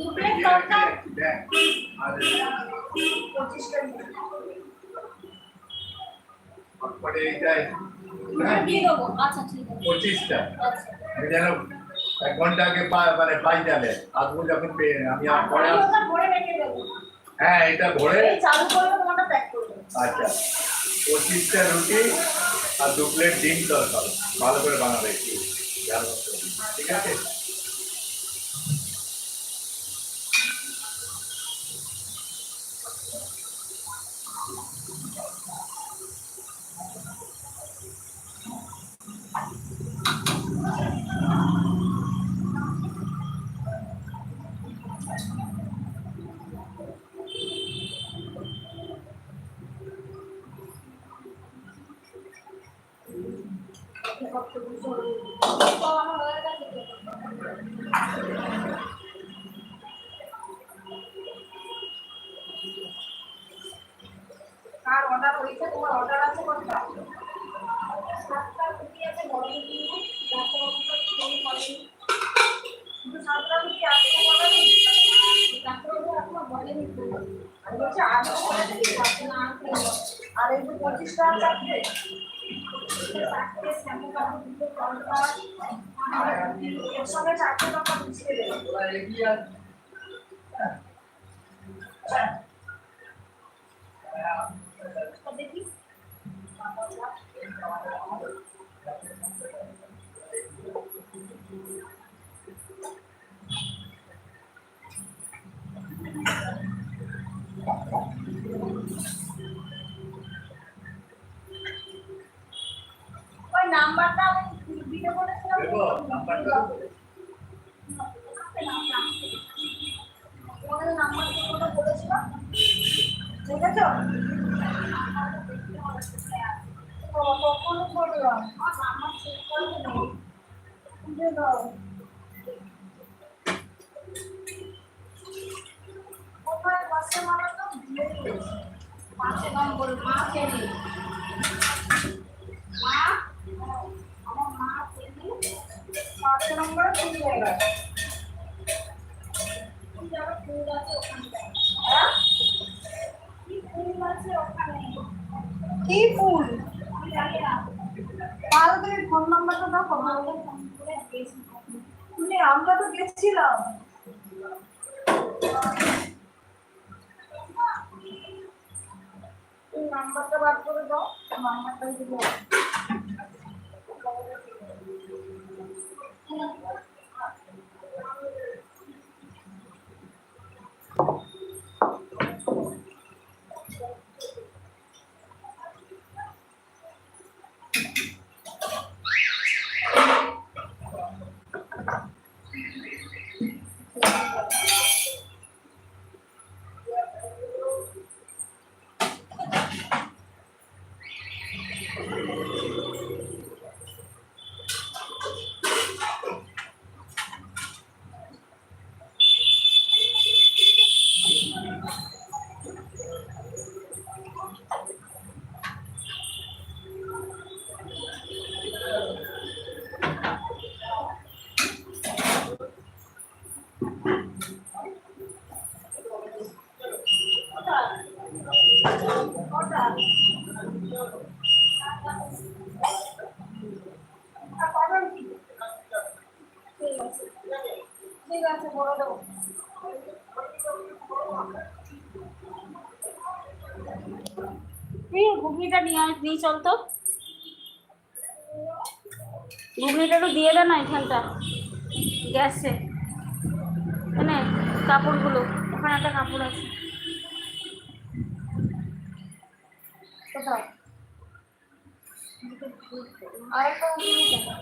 দু প্লেট তরকা দিয়ে আচ্ছা ঠিক আছে। পঁচিশটা। আচ্ছা। যেন এক ঘণ্টা আগে মানে পাই যাবে। আসব যখন পেয়ে আমি আর পরে হ্যাঁ এটা ভরে আচ্ছা। পঁচিশটা রুটি আর দু প্লেট ডিম তরকার। ভালো করে বানাবে একটু। ঠিক আছে? কার অর্ডার হয়েছে? তোমার অর্ডার আছে কোনটা? সাতটা রুটি আছে বড়ি দিয়ে ডাক্তারবাবু তো ফোন করেনি কিন্তু সাতটা রুটি আছে বলা নেই ডাক্তারবাবু এখনও বলেনি তো। আমি বলছি আগে না আর এই যে পঁচিশ টাকা চারটে সঙ্গে চারটে টাকা মিশিয়ে দেবেন নাম্বারটা আমি দিতে বলেছিলাম নাম্বারটা ওদের নাম্বার কথা বলেছিলাম। ঠিক আছে কখন আমার চেক করবে না দাও। কোথায় বসে মানে তো দিয়ে দিয়েছে পাঁচে নম্বর মা চেনি মা আমার মা চেনি পাঁচে নম্বরে ফুল জায়গা ফুল জায়গা ফুল আছে ওখানটায় হ্যাঁ কি ফুল? তাহলে তুমি ফোন নাম্বারটা দাও ফোন করে তুমি আমরা তো গেছিলাম। নাম্বারটা বার করে দাও নাম্বারটাই দিলে ঠিক আছে বলে দেবো এই ঘুগনিটা নিয়ে নিয়ে চল তো। ঘুগনিটা একটু দিয়ে দে না এখানটা। গ্যাসে। এনে কাপড়গুলো, ওখানে একটা কাপড় আছে। কোথায়? আরেকটা রুটি নিয়ে যাও।